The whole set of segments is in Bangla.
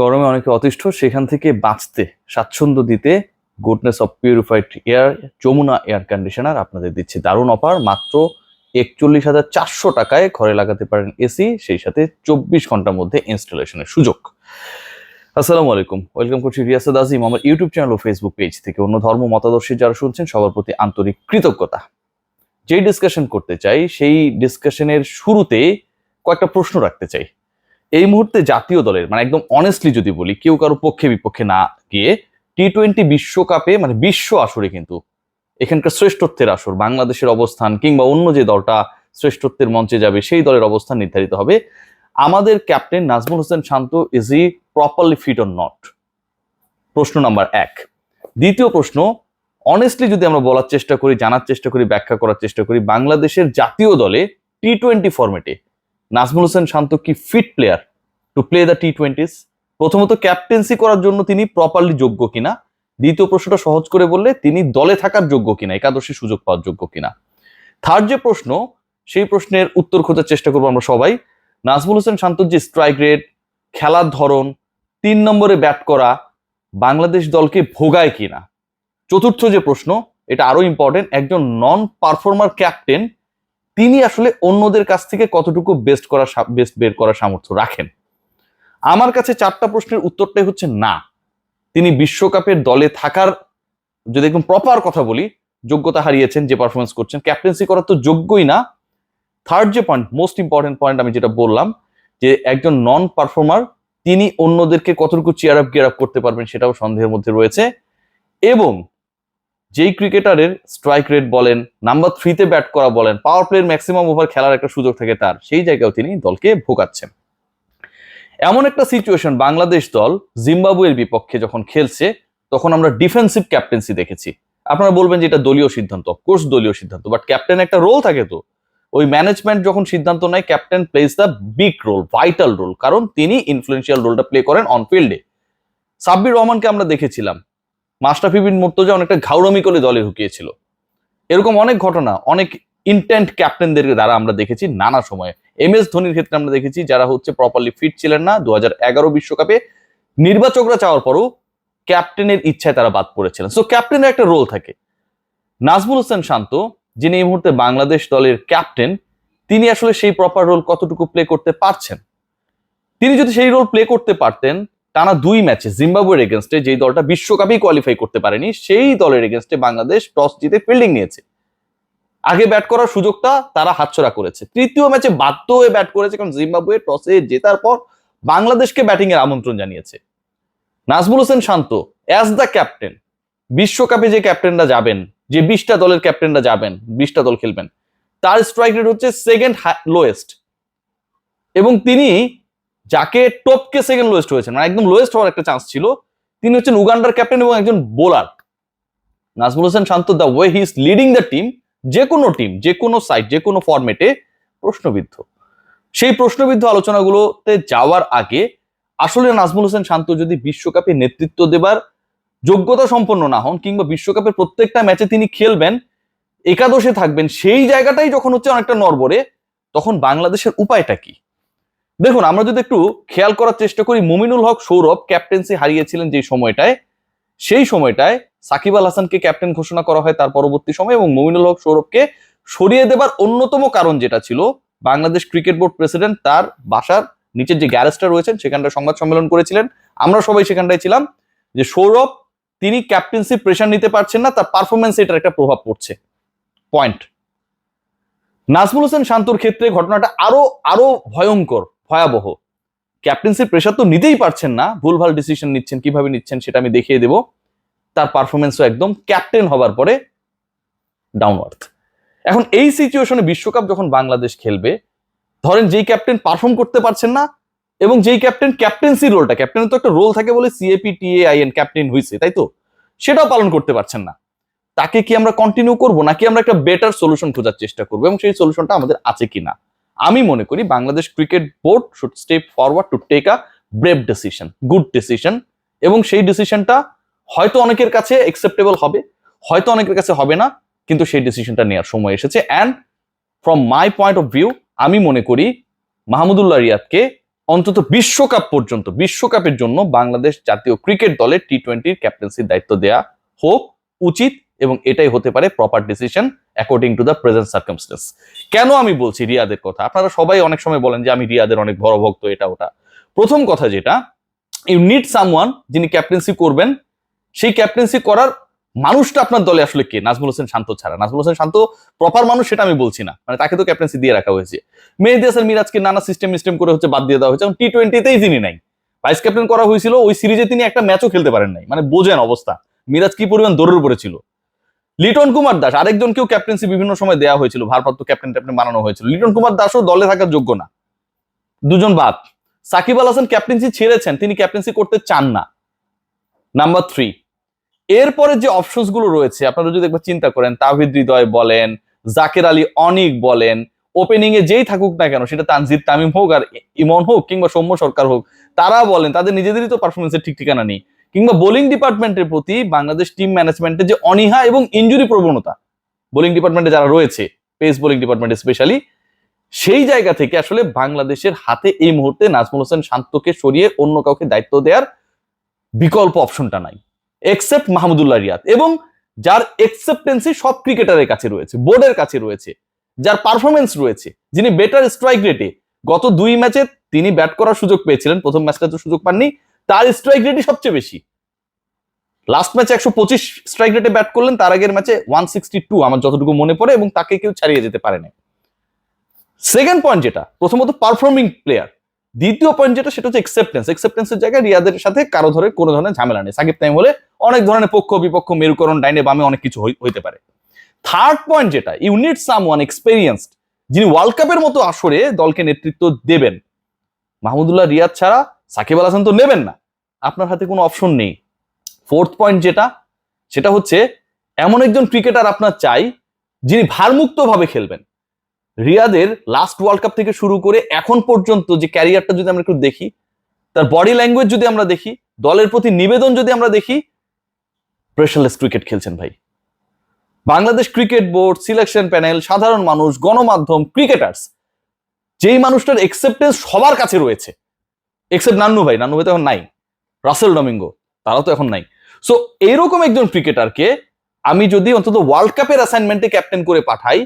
গরমে অনেকে অতিষ্ঠ, সেখান থেকে বাঁচতে, স্বাচ্ছন্দ্য দিতে goodness of purified air Jamuna air conditioner আপনাদের দিচ্ছে। দারুণ অফার মাত্র একচল্লিশ হাজার চারশো টাকায় ঘরে লাগাতে পারেন এসি, সেই সাথে চব্বিশ ঘণ্টার মধ্যে ইনস্টলেশনের সুযোগ। আসসালামু আলাইকুম, ওয়েলকাম করছি রিয়াসাদ আজিম, আমার ইউটিউব চ্যানেল ও ফেসবুক পেজ থেকে। অন্য ধর্ম মতাদর্শী যারা শুনছেন, সবার প্রতি আন্তরিক কৃতজ্ঞতা। যেই ডিসকাশন করতে চাই, সেই ডিসকাশনের শুরুতে কয়েকটা প্রশ্ন রাখতে চাই। এই মুহূর্তে জাতীয় দলের মানে একদম অনেস্টলি যদি বলি, কেউ কারও পক্ষে বিপক্ষে না গিয়ে টি টোয়েন্টি বিশ্বকাপে মানে বিশ্ব আসরে কিন্তু এখানকার শ্রেষ্ঠত্বের আসর, বাংলাদেশের অবস্থান কিংবা অন্য যে দলটা শ্রেষ্ঠত্বের মঞ্চে যাবে, সেই দলের অবস্থান নির্ধারিত হবে। আমাদের captain Najmul Hossain Shanto is he properly fit or not প্রশ্ন নাম্বার এক। দ্বিতীয় প্রশ্ন অনেস্টলি যদি আমরা বলার চেষ্টা করি, জানার চেষ্টা করি, ব্যাখ্যা করার চেষ্টা করি, বাংলাদেশের জাতীয় দলে টি টোয়েন্টি ফরম্যাটে নাজমুল হোসেন শান্ত কি fit player to play the T twenties প্রথমত ক্যাপ্টেন্সি করার জন্য তিনি প্রপারলি যোগ্য কিনা? দ্বিতীয় প্রশ্নটা সহজ করে বললে, তিনি দলে থাকার যোগ্য কিনা, একাদশী সুযোগ পাওয়ার যোগ্য কিনা? থার্ড যে প্রশ্ন, সেই প্রশ্নের উত্তর খোঁজার চেষ্টা করব আমরা সবাই। নাজমুল হোসেন শান্তর যে স্ট্রাইক রেট খেলার ধরন, তিন নম্বরে ব্যাট করা, বাংলাদেশ দলকে ভোগায় কিনা? চতুর্থ যে প্রশ্ন, এটা আরও ইম্পর্টেন্ট একজন নন পারফর্মার ক্যাপ্টেন তিনি আসলে অন্যদের কাছ থেকে কতটুকু বেস্ট করা বেস্ট বের করার সামর্থ্য রাখেন? আমার কাছে চারটা প্রশ্নের উত্তরটাই হচ্ছে না। তিনি বিশ্বকাপের দলে থাকার যদি একদম প্রপার কথা বলি, যোগ্যতা হারিয়েছেন, যে পারফরমেন্স করছেন ক্যাপ্টেন্সি করার তো যোগ্যই না। থার্ড যে পয়েন্ট মোস্ট ইম্পর্টেন্ট পয়েন্ট আমি যেটা বললাম, যে একজন নন পারফর্মার তিনি অন্যদেরকে কতটুকু চেয়ার আপ গিয়ার আপ করতে পারবেন সেটাও সন্দেহের মধ্যে রয়েছে। এবং যেই ক্রিকেটারের স্ট্রাইক রেট বলেন নাম্বার থ্রিতে ব্যাট করা বলেন পাওয়ার প্লের ম্যাক্সিমাম ওভার খেলার একটা সুযোগ থাকে তার, সেই জায়গায় তিনি দলকে ভোগাচ্ছেন। এমন একটা সিচুয়েশন বাংলাদেশ দল জিম্বাবুয়ের বিপক্ষে যখন খেলছে, তখন আমরা ডিফেন্সিভ ক্যাপ্টেন্সি দেখেছি। আপনারা বলবেন যে এটা দলীয় সিদ্ধান্ত অফকোর্স দলীয় সিদ্ধান্ত বাট ক্যাপ্টেন একটা রোল থাকে তো। ওই ম্যানেজমেন্ট যখন সিদ্ধান্ত নেয় captain plays the big role vital role কারণ তিনি ইনফ্লুয়েন্সিয়াল রোলটা প্লে করেন অন ফিল্ডে সাব্বির রহমানকে আমরা দেখেছিলাম মাস্টাফি বিন মুর্তজা অনেকটা ঘাউরমি করে দলে ঢুকিয়েছিল। এরকম অনেক ঘটনা, অনেক ইন্টেন্ট ক্যাপ্টেনদের দ্বারা আমরা দেখেছি নানা সময়ে। এম এস ধোনির ক্ষেত্রে আমরা দেখেছি যারা হচ্ছে প্রপারলি ফিট ছিলেন না, দু বিশ্বকাপে নির্বাচকরা চাওয়ার পরও ক্যাপ্টেনের ইচ্ছায় তারা বাদ পড়েছিলেন। সো ক্যাপ্টেনের একটা রোল থাকে। নাজমুল হোসেন শান্ত, যিনি এই মুহূর্তে বাংলাদেশ দলের ক্যাপ্টেন তিনি আসলে সেই প্রপার রোল কতটুকু প্লে করতে পারছেন? তিনি যদি সেই রোল প্লে করতে পারতেন টানা দুই ম্যাচে জিম্বাবুয়ের এগেনস্টে যেই দলটা বিশ্বকাপেই কোয়ালিফাই করতে পারেনি, সেই দলের এগেনস্টে বাংলাদেশ টস জিতে ফিল্ডিং নিয়েছে। আগে ব্যাট করার সুযোগটা তারা হাতছড়া করেছে। তৃতীয় ম্যাচে বাধ্য হয়ে ব্যাট করেছে কারণ জিম্বাবুয়ে টসে জেতার পর বাংলাদেশকে ব্যাটিং এর আমন্ত্রণ জানিয়েছে। Najmul Hossain Shanto as the captain বিশ্বকাপে যে ক্যাপ্টেনরা যাবেন, যে বিশটা দলের ক্যাপ্টেনরা যাবেন, বিশটা দল খেলবেন, তার স্ট্রাইক রেট হচ্ছে সেকেন্ড লোয়েস্ট এবং তিনি যাকে টপকে সেকেন্ড লোয়েস্ট হয়েছেন মানে একদম লোয়েস্ট হওয়ার একটা চান্স ছিল, তিনি হচ্ছেন উগান্ডার ক্যাপ্টেন এবং একজন bowler Najmul Hossain Shanto the way he is leading the team যে কোনো টিম যে কোনো সাইট যে কোনো ফরম্যাটে প্রশ্নবিদ্ধ। সেই প্রশ্নবিদ্ধ আলোচনাগুলোতে যাওয়ার আগে, আসলে নাজমুল হোসেন শান্ত যদি বিশ্বকাপে নেতৃত্ব দেবার যোগ্যতা সম্পন্ন না হন, কিংবা বিশ্বকাপের প্রত্যেকটা ম্যাচে তিনি খেলবেন, একাদশে থাকবেন, সেই জায়গাটাই যখন হচ্ছে অনেকটা নরবরে তখন বাংলাদেশের উপায়টা কি? দেখুন, আমরা যদি একটু খেয়াল করার চেষ্টা করি, মুমিনুল হক সৌরভ ক্যাপ্টেন্সি হারিয়েছিলেন যে সময়টায়, সেই সময়টায় সাকিব আল হাসানকে ক্যাপ্টেন ঘোষণা করা হয় তার পরবর্তী সময় এবং মুমিনুল হক সৌরভকে সরিয়ে দেবার অন্যতম কারণ যেটা ছিল, বাংলাদেশ ক্রিকেট বোর্ড প্রেসিডেন্ট তার বাসার নিচের যে গ্যারেজটা রয়েছেন, সেখানটায় সংবাদ সম্মেলন করেছিলেন। আমরা সবাই সেখানটায় ছিলাম যে সৌরভ, তিনি ক্যাপ্টেন্সি প্রেশার নিতে পারছেন না, তার পারফরমেন্স এটার একটা প্রভাব পড়ছে। পয়েন্ট নাজমুল হোসেন শান্তর ক্ষেত্রে ঘটনাটা আরও আরও ভয়ঙ্কর। ভয়াবহ। ক্যাপ্টেন্সির প্রেশার তো নিতেই পারছেন না। ভুলভাল ডিসিশন নিচ্ছেন, কীভাবে নিচ্ছেন সেটা আমি দেখিয়ে দেব। তার পারফরমেন্সও একদম ক্যাপ্টেন হবার পরে ডাউনওয়ার্থ এখন এই সিচুয়েশনে বিশ্বকাপ যখন বাংলাদেশ খেলবে, ধরেন যেই ক্যাপ্টেন পারফর্ম করতে পারছেন না, এবং যেই ক্যাপ্টেন ক্যাপ্টেন্সি রোলটা ক্যাপ্টেনের তো একটা রোল থাকে বলে সিএপি টিএ আইএন ক্যাপ্টেন হয়েছে তাই তো? সেটাও পালন করতে পারছেন না। তাকে কি আমরা কন্টিনিউ করব? নাকি আমরা একটা বেটার সলিউশন খোঁজার চেষ্টা করব? এবং সেই সলিউশনটা আমাদের আছে কিনা? আমি মনে করি Bangladesh cricket board should step forward to take a brave decision good decision এবং সেই ডিসিশনটা হয়তো অনেকের কাছে অ্যাকসেপ্টেবল হবে, হয়তো অনেকের কাছে হবে না, কিন্তু সেই ডিসিশনটা নেওয়ার সময় এসেছে। And from my point of view আমি মনে করি মাহমুদুল্লাহ রিয়াদকে অন্তত বিশ্বকাপ পর্যন্ত, বিশ্বকাপের জন্য বাংলাদেশ জাতীয় ক্রিকেট দলের টি টোয়েন্টির ক্যাপ্টেন্সির দায়িত্ব দেয়া হোক উচিত, এবং এটাই হতে পারে proper decision according to the present circumstances কেন আমি বলছি রিয়াদের কথা? আপনারা সবাই অনেক সময় বলেন যে আমি রিয়াদের অনেক বড় ভক্ত, এটা, ওটা। প্রথম কথা যেটা ইউ নিড সামওয়ান যিনি ক্যাপ্টেন্সি করবেন, সেই ক্যাপ্টেন্সি করার মানুষটা আপনার দলে আসলে কে? নাজমুল হোসেন শান্ত ছাড়া। নাজমুল হোসেন শান্ত প্রপার মানুষ, সেটা আমি বলছি না। মানে তাকে তো ক্যাপ্টেন্সি দিয়ে রাখা হয়েছে। মেহেদি হাসান মিরাজকে নানা সিস্টেম সিস্টেম করে হচ্ছে বাদ দিয়ে দেওয়া হয়েছে। টি টোয়েন্টিতেই তিনি নাই ভাইস ক্যাপ্টেন করা হয়েছিল, ওই সিরিজে তিনি একটা ম্যাচও খেলতে পারেন নাই। মানে বোঝেন অবস্থা। মিরাজ কি পরিমাণ দৌড়ের উপরে ছিল লিটন কুমার দাস, আরেকজনকেও ক্যাপ্টেন্সি বিভিন্ন সময় দেওয়া হয়েছিল, ভারপ্রাপ্ত ক্যাপ্টেন ট্যাপ্টেন বানানো হয়েছিল। লিটন কুমার দাসও দলে থাকার যোগ্য না। দুজন বাদ। সাকিব আল হাসান ক্যাপ্টেন্সি ছেড়েছেন, তিনি ক্যাপ্টেন্সি করতে চান না। নাম্বার থ্রি এরপরে যে অপশনসগুলো রয়েছে, আপনারা যদি একবার চিন্তা করেন, তাহিদ হৃদয় বলেন, জাকের আলী অনিক বলেন ওপেনিং এ যেই থাকুক না কেন, সেটা তানজিদ তামিম হোক আর ইমন হোক কিংবা সৌম্য সরকার হোক, তারা বলেন, তাদের নিজেদেরই তো পারফরমেন্সের ঠিক ঠিকানা নেই। কিংবা বোলিং ডিপার্টমেন্টের প্রতি বাংলাদেশ টিম ম্যানেজমেন্টের যে অনীহা এবং ইঞ্জুরি প্রবণতা, বোলিং ডিপার্টমেন্টে যারা রয়েছে, পেস বোলিং ডিপার্টমেন্টে স্পেশালি সেই জায়গা থেকে আসলে বাংলাদেশের হাতে এই মুহূর্তে নাজমুল হোসেন শান্তকে সরিয়ে অন্য কাউকে দায়িত্ব দেওয়ার বিকল্প অপশনটা নাই। এক্সেপ্ট মাহমুদুল্লাহ রিয়াদ এবং যার এক্সেপ্টেন্সি সব ক্রিকেটারের কাছে রয়েছে, বোর্ডের কাছে রয়েছে, যার পারফরমেন্স রয়েছে, যিনি বেটার স্ট্রাইক রেটে গত দুই ম্যাচে তিনি ব্যাট করার সুযোগ পেয়েছিলেন, প্রথম ম্যাচটা তো সুযোগ পাননি তার স্ট্রাইক রেটই সবচেয়ে বেশি। লাস্ট ম্যাচে একশো পঁচিশ স্ট্রাইক রেটে ব্যাট করলেন, তার আগের ম্যাচে ওয়ান সিক্সটি টু আমার যতটুকু মনে পড়ে এবং তাকে কেউ ছাড়িয়ে যেতে পারে না সেকেন্ড পয়েন্ট যেটা, প্রথমত পারফর্মিং প্লেয়ার দ্বিতীয় পয়েন্ট যেটা, সেটা হচ্ছে এক্সেপ্টেন্স এক্সেপ্টেন্সের জায়গায় রিয়াদের সাথে কারও ধরে কোনো ধরনের ঝামেলা নেই। সাকিব টাইম হলে অনেক ধরনের পক্ষ, বিপক্ষ, মেরুকরণ, ডাইনে বামে অনেক কিছু হই- হইতে পারে। থার্ড পয়েন্ট যেটা ইউনিট সাম ওয়ান এক্সপেরিয়েন্সড যিনি ওয়ার্ল্ড কাপের মতো আসরে দলকে নেতৃত্ব দেবেন। মাহমুদুল্লাহ রিয়াদ ছাড়া সাকিব আল হাসান তো নেবেন না। আপনার হাতে কোনো অপশন নেই। ফোর্থ পয়েন্ট যেটা, সেটা হচ্ছে এমন একজন ক্রিকেটার আপনার চাই, যিনি ভারমুক্ত ভাবে খেলবেন। রিয়াদের লাস্ট ওয়ার্ল্ড কাপ থেকে শুরু করে এখন পর্যন্ত যে ক্যারিয়ারটা যদি আমরা একটু দেখি, তার বডি ল্যাঙ্গুয়েজ যদি আমরা দেখি, দলের প্রতি নিবেদন যদি আমরা দেখি প্রেশারলেস ক্রিকেট খেলছেন ভাই। Bangladesh cricket board selection panel সাধারণ মানুষ, গণমাধ্যম ক্রিকেটার্স যেই মানুষটার একসেপ্টেন্স সবার কাছে রয়েছে। এক্সেপ্ট নান্নু ভাই নান্নু ভাই তো এখন নাই। রাসেল ডমিঙ্গো তারা তো এখন নাই। সো এইরকম একজন ক্রিকেটারকে আমি যদি অন্তত ওয়ার্ল্ড কাপের অ্যাসাইনমেন্টে ক্যাপ্টেন করে পাঠাই,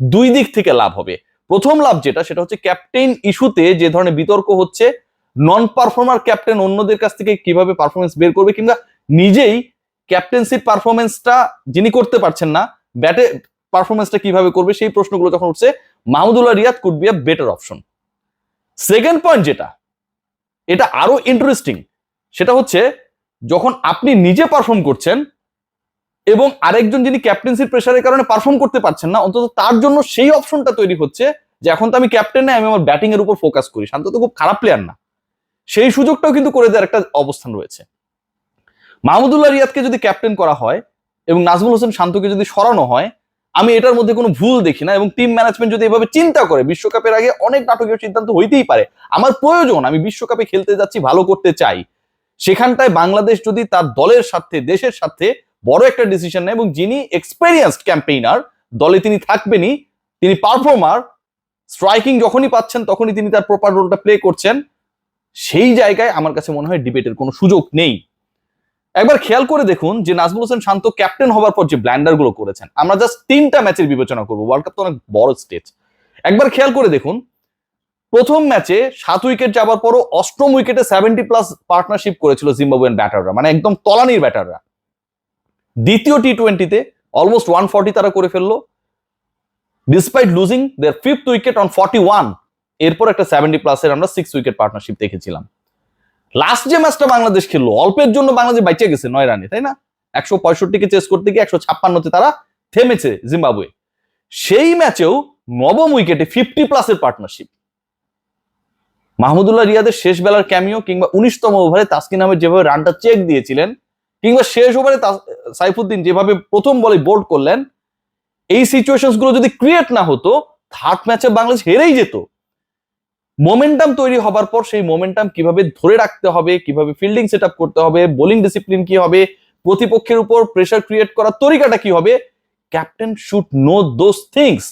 দুই দিক থেকে লাভ হবে। প্রথম লাভ যেটা, সেটা হচ্ছে ক্যাপ্টেন ইস্যুতে যে ধরনের বিতর্ক হচ্ছে নন পারফর্মার ক্যাপ্টেন অন্যদের কাছ থেকে কীভাবে পারফরমেন্স বের করবে, কিংবা নিজেই ক্যাপ্টেন্সির পারফরমেন্সটা যিনি করতে পারছেন না ব্যাটে পারফরমেন্সটা কীভাবে করবে, সেই প্রশ্নগুলো যখন উঠছে। Mahmudullah Riyad could be a better option second point যেটা এটা আরও ইন্টারেস্টিং সেটা হচ্ছে, যখন আপনি নিজে পারফর্ম করছেন এবং আরেকজন যিনি ক্যাপ্টেন্সির প্রেশারের কারণে পারফর্ম করতে পারছেন না, অন্তত তার জন্য সেই অপশনটা তৈরি হচ্ছে যে এখন তো আমি ক্যাপ্টেন নাই আমি আমার ব্যাটিং এর উপর ফোকাস করি। শান্ত তো খুব খারাপ প্লেয়ার না। সেই সুযোগটাও কিন্তু করে দেওয়ার একটা অবস্থান রয়েছে। মাহমুদুল্লাহ রিয়াদকে যদি ক্যাপ্টেন করা হয় এবং নাজমুল হোসেন শান্তকে যদি সরানো হয় আমি এটার মধ্যে কোনো ভুল দেখি না এবং টিম ম্যানেজমেন্ট যদি এভাবে চিন্তা করে, বিশ্বকাপের আগে অনেক নাটকীয় সিদ্ধান্ত হইতেই পারে। আমার প্রয়োজন, আমি বিশ্বকাপে খেলতে যাচ্ছি, ভালো করতে চাই। সেখানটায় বাংলাদেশ যদি তার দলের সাথে দেশের সাথে বড় একটা ডিসিশন নেয় এবং যিনি এক্সপেরিয়েন্সড ক্যাম্পেইনার দলে তিনি থাকবেনই, তিনি পারফর্মার স্ট্রাইকিং যখনই পাচ্ছেন, তখনই তিনি তার প্রপার রোলটা প্লে করছেন। সেই জায়গায় আমার কাছে মনে হয় ডিবেটের কোনো সুযোগ নেই। একবার খেয়াল করে দেখুন যে নাজমুল হোসেন শান্ত ক্যাপ্টেন হওয়ার পর যে ব্ল্যান্ডারগুলো করেছেন, আমরা জাস্ট তিনটা ম্যাচের বিবেচনা করব। ওয়ার্ল্ড কাপ তো অনেক বড় স্টেজ একবার খেয়াল করে দেখুন, প্রথম ম্যাচে সাত উইকেট যাবার পরও অষ্টম উইকেটে সেভেন্টি প্লাস পার্টনারশিপ করেছিল জিম্বাবুয়েন ব্যাটাররা মানে একদম তলানির ব্যাটাররা দ্বিতীয় টি টোয়েন্টিতে অলমোস্ট ওয়ান ফর্টি তারা করে ফেলল। Despite losing their fifth wicket on forty one এরপর একটা সেভেন্টি প্লাসের আমরা সিক্স উইকেট পার্টনারশিপ দেখেছিলাম। লাস্ট যে ম্যাচটা বাংলাদেশ খেললো, অল্পের জন্য বাংলাদেশ বাইচে গেছে নয় রানে, তাই না? একশো পঁয়ষট্টিকে চেস করতে গিয়ে একশো ছাপ্পান্নতে তারা থেমেছে জিম্বাবুয়ে। সেই ম্যাচেও নবম উইকেটে ফিফটি প্লাসের পার্টনারশিপ মাহমুদুল্লাহ রিয়াদের শেষ বেলার ক্যামিও কিংবা উনিশতম ওভারে তাসকিন আহমেদ যেভাবে রানটা চেক দিয়েছিলেন, কিংবা শেষ ওভারে সাইফুদ্দিন যেভাবে প্রথম বলে বোল্ড করলেন, এই সিচুয়েশনসগুলো যদি ক্রিয়েট না হতো থার্ড ম্যাচে বাংলাদেশ হেরেই যেত। মোমেন্টাম তৈরি হবার পর সেই মোমেন্টাম কীভাবে ধরে রাখতে হবে, কীভাবে ফিল্ডিং সেট করতে হবে বোলিং ডিসিপ্লিন কি হবে, প্রতিপক্ষের উপর প্রেশার ক্রিয়েট করার তরিকাটা কি হবে captain should know those things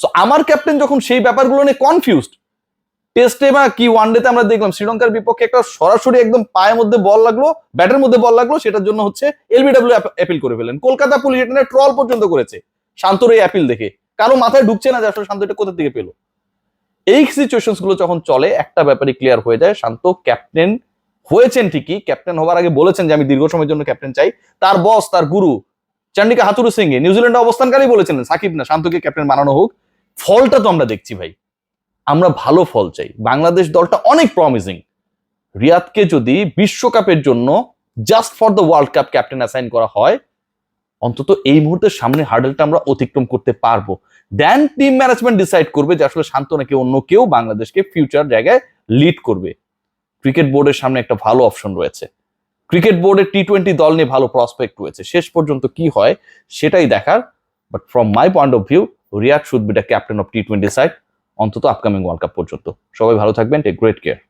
so আমার ক্যাপ্টেন যখন সেই ব্যাপারগুলো নিয়ে কনফিউজড টেস্টে বা কি ওয়ানডেতে আমরা দেখলাম শ্রীলঙ্কার বিপক্ষে একটা সরাসরি একদম পায়ের মধ্যে বল লাগল, ব্যাটের মধ্যে বল লাগল, সেটার জন্য হচ্ছে এলবিডব্লিউ অ্যাপিল করে ফেলেন কলকাতা পুলিশ এটা ট্রল পর্যন্ত করেছে, শান্তর এই অ্যাপিল দেখে। কারও মাথায় ঢুকছে না যে আসলে শান্ত এটা কোথা থেকে পেল। এই সিচুয়েশনসগুলো যখন চলে, একটা ব্যাপারে ক্লিয়ার হয়ে যায়। শান্ত ক্যাপ্টেন হয়েছেন ঠিকই। ক্যাপ্টেন হওয়ার আগে বলেছেন যে, আমি দীর্ঘ সময়ের জন্য ক্যাপ্টেন চাই। তার বস তার গুরু চান্ডিকা হাতুরু সিং এ, নিউজিল্যান্ডে অবস্থানকারী বলেছিলেন, সাকিব, না, শান্তকে ক্যাপ্টেন বানানো হোক। ফলটা তো আমরা দেখছি ভাই। আমরা ভালো ফল চাই। বাংলাদেশ দলটা অনেক প্রমিজিং রিয়াদকে যদি বিশ্বকাপের জন্য just for the world cup captain assign করা হয় অন্তত এই মুহূর্তে সামনে হার্ডেলটা আমরা অতিক্রম করতে পারব। দেন টিম ম্যানেজমেন্ট ডিসাইড করবে যে আসলে শান্ত নাকি অন্য কেউ বাংলাদেশকে ফিউচার জায়গায় লিড করবে। ক্রিকেট বোর্ডের সামনে একটা ভালো অপশন রয়েছে। ক্রিকেট বোর্ডের টি টোয়েন্টি দল নিয়ে ভালো প্রসপেক্ট রয়েছে। শেষ পর্যন্ত কি হয় সেটাই দেখার। But from my point of view Riyad should be the captain of T twenty side অন্তত আপকামিং ওয়ার্ল্ড কাপ পর্যন্ত। সবাই ভালো থাকবেন টেক গ্রেট কেয়ার